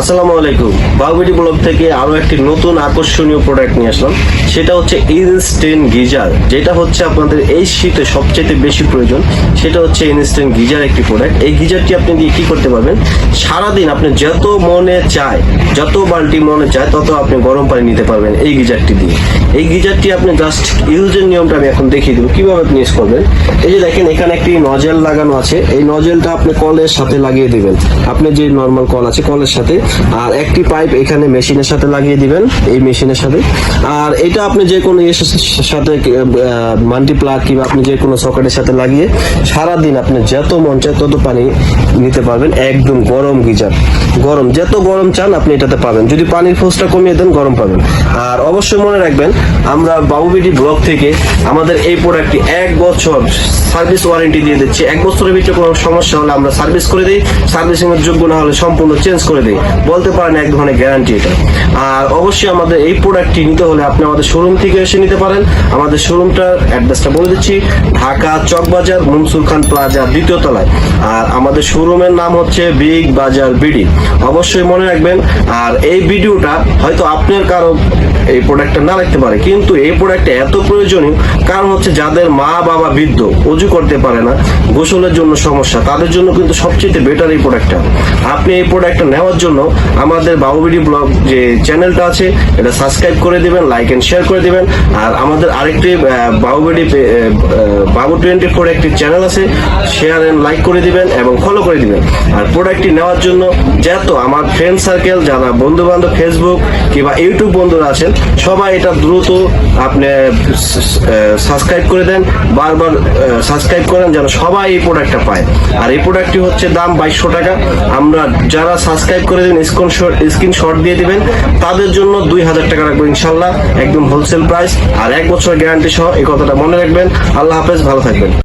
আসসালামু আলাইকুম। বাউবিডি ব্লগ থেকে আরও একটি নতুন আকর্ষণীয় প্রোডাক্ট নিয়ে আসলাম। সেটা হচ্ছে ইনস্ট্যান্ট গিজার যেটা হচ্ছে আপনাদের এই শীতে সবচেয়ে বেশি প্রয়োজন। সেটা হচ্ছে ইনস্ট্যান্ট গিজার একটি প্রোডাক্ট এই গিজারটি আপনি দিয়ে কি করতে পারবেন? সারাদিন আপনি যত মনে চায়, যত বালতি মনে চায়, তত আপনি গরম পানি নিতে পারবেন এই গিজারটি দিয়ে। এই গিজারটি আপনি জাস্ট ইউজের নিয়মটা আমি এখন দেখিয়ে দেবো। কীভাবে আপনি ইউজ করবেন? এই যে দেখেন, এখানে একটি নজেল লাগানো আছে। এই নজেলটা আপনি কলের সাথে লাগিয়ে দিবেন। আপনি যে নর্মাল কল আছে, কলের সাথে আর একটি পাইপ এখানে মেশিনের সাথে লাগিয়ে দিবেন, এই মেশিনের সাথে। আর এটা আপনি যে কোনো সাথে মাল্টি প্লাগ কিংবা আপনি যে কোনো সকেটের সাথে লাগিয়ে সারাদিন আপনি যত মন চায় তত পানি নিতে পারবেন, একদম গরম গিজার। গরম, যত গরম চান আপনি এটাতে পাবেন। যদি পানির ফোর্সটা কমিয়ে দেন, গরম পাবেন। আর অবশ্যই মনে রাখবেন, আমরা বাবুবিডি ব্লক থেকে আমাদের এই প্রোডাক্টটি এক বছর সার্ভিস ওয়ারেন্টি দিয়ে দিচ্ছি। এক বছরের ভিতরে কোনো সমস্যা হলে আমরা সার্ভিস করে দিই, সার্ভিসিংয়ের যোগ্য না হলে সম্পূর্ণ চেঞ্জ করে দিই। বলতে পারেন এক ধরনের গ্যারান্টি এটা। আর অবশ্যই আমাদের এই প্রোডাক্টটি নিতে হলে আপনি আমাদের শোরুম থেকে এসে নিতে পারেন। আমাদের শোরুমটার অ্যাড্রেসটা বলে দিচ্ছি, ঢাকা চকবাজার, মনসুর খান প্লাজা দ্বিতীয় তলায়। আর আমাদের শোরুমের নাম হচ্ছে বিগ বাজার বিডি অবশ্যই মনে রাখবেন, আর এই ভিডিওটা হয়তো আপনার কারও এই প্রোডাক্টটা না রাখতে পারে, কিন্তু এই প্রোডাক্টটা এত প্রয়োজনীয়, কারণ হচ্ছে যাদের মা বাবা বৃদ্ধ, অজু করতে পারে না, গোসলের জন্য সমস্যা, তাদের জন্য কিন্তু সবচেয়ে বেটার এই প্রোডাক্টটা আপনি এই প্রোডাক্টটা নেওয়ার জন্য আমাদের বাবুবিডি ব্লগ যে চ্যানেলটা আছে এটা সাবস্ক্রাইব করে দিবেন লাইক এন্ড শেয়ার করে দিবেন। আর আমাদের আরেকটি আহ, বাবুবিডি বাবু টোয়েন্টি ফোর একটি চ্যানেল আছে শেয়ার এন্ড লাইক করে দিবেন এবং ফলো করে দিবেন। আর প্রোডাক্টটি নেওয়ার জন্য যেহেতু আমার ফ্রেন্ড সার্কেল যারা বন্ধু বান্ধব ফেসবুক কিংবা ইউটিউব বন্ধুরা আছেন সবাই এটা দ্রুত আপনি সাবস্ক্রাইব করে দেন বারবার সাবস্ক্রাইব করেন যেন সবাই এই প্রোডাক্টটা পায়। আর এই প্রোডাক্টটি হচ্ছে দাম বাইশশো টাকা। আমরা যারা সাবস্ক্রাইব করে দেবেন স্ক্রিনশট স্ক্রিনশট দিয়ে দিবেন। তাদের জন্য দুই হাজার টাকা রাখব ইনশাল্লাহ, একদম হোলসেল প্রাইস আর এক বছর গ্যারান্টি সহ এই কথাটা মনে রাখবেন। আল্লাহ হাফেজ, ভালো থাকবেন।